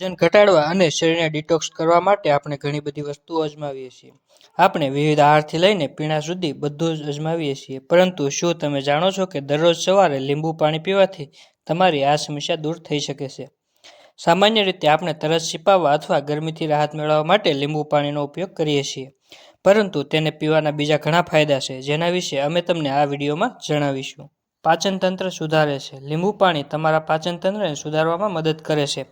વજન ઘટાડવા અને શરીરને ડિટોક્સ કરવા માટે આપણે ઘણી બધી વસ્તુઓ અજમાવીએ છીએ. આપણે વિવિધ આહારથી લઈને પીણા સુધી બધું જ અજમાવીએ છીએ. પરંતુ શું તમે જાણો છો કે દરરોજ સવારે લીંબુ પાણી પીવાથી તમારી આ સમસ્યા દૂર થઈ શકે છે? સામાન્ય રીતે આપણે તરસ છીપાવવા અથવા ગરમીથી રાહત મેળવવા માટે લીંબુ પાણીનો ઉપયોગ કરીએ છીએ. પરંતુ તેને પીવાના બીજા ઘણા ફાયદા છે, જેના વિશે અમે તમને આ વિડીયોમાં જણાવીશું. પાચન તંત્ર સુધારે છે. લીંબુ પાણી તમારા પાચન તંત્રને સુધારવામાં મદદ કરે છે.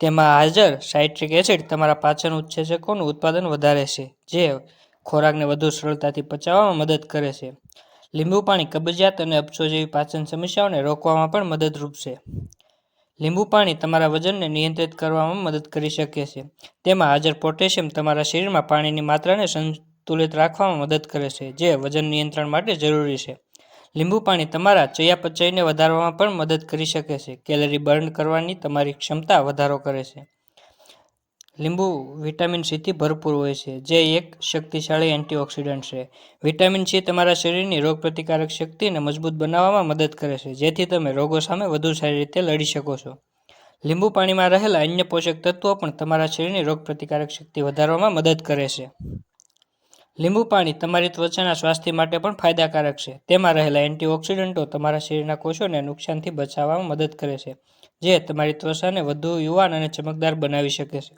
તેમાં હાજર સાઇટ્રિક એસિડ તમારા પાચન ઉત્સેચકોનું ઉત્પાદન વધારે છે, જે ખોરાકને વધુ સરળતાથી પચાવવામાં મદદ કરે છે. લીંબુ પાણી કબજિયાત અને અપચો જેવી પાચન સમસ્યાઓને રોકવામાં પણ મદદરૂપ છે. લીંબુ પાણી તમારા વજનને નિયંત્રિત કરવામાં મદદ કરી શકે છે. તેમાં હાજર પોટેશિયમ તમારા શરીરમાં પાણીની માત્રાને સંતુલિત રાખવામાં મદદ કરે છે, જે વજન નિયંત્રણ માટે જરૂરી છે. લીંબુ પાણી તમારા ચયાપચયને વધારવામાં પણ મદદ કરી શકે છે. કેલરી બર્ન કરવાની તમારી ક્ષમતા વધારો કરે છે. લીંબુ વિટામિન સીથી ભરપૂર હોય છે, જે એક શક્તિશાળી એન્ટીઓક્સિડન્ટ છે. વિટામિન સી તમારા શરીરની રોગપ્રતિકારક શક્તિને મજબૂત બનાવવામાં મદદ કરે છે, જેથી તમે રોગો સામે વધુ સારી રીતે લડી શકો છો. લીંબુ પાણીમાં રહેલા અન્ય પોષક તત્વો પણ તમારા શરીરની રોગપ્રતિકારક શક્તિ વધારવામાં મદદ કરે છે. લીંબુ પાણી તમારી ત્વચાના સ્વાસ્થ્ય માટે પણ ફાયદાકારક છે. તેમાં રહેલા એન્ટીઓક્સિડન્ટો તમારા શરીરના કોષોને નુકસાનથી બચાવવામાં મદદ કરે છે, જે તમારી ત્વચાને વધુ યુવાન અને ચમકદાર બનાવી શકે છે.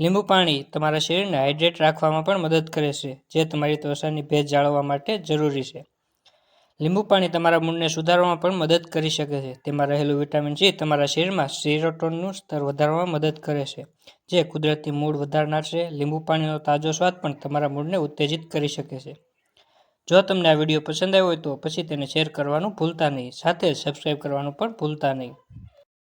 લીંબુ પાણી તમારા શરીરને હાઇડ્રેટ રાખવામાં પણ મદદ કરે છે, જે તમારી ત્વચાની ભેજ જાળવવા માટે જરૂરી છે. લીંબુ પાણી તમારા મૂડને સુધારવામાં પણ મદદ કરી શકે છે. તેમાં રહેલું વિટામિન સી તમારા શરીરમાં સિરોટોનનું સ્તર વધારવામાં મદદ કરે છે. જે કુદરતી મૂડ વધારનાર છે. લીંબુ પાણીનો તાજો સ્વાદ પણ તમારા મૂડને ઉત્તેજિત કરી શકે છે. જો તમને આ વીડિયો પસંદ આવ્યો હોય તો પછી તેને શેર કરવાનું ભૂલતા નહીં. સાથે સબસ્ક્રાઈબ કરવાનું પણ ભૂલતા નહીં.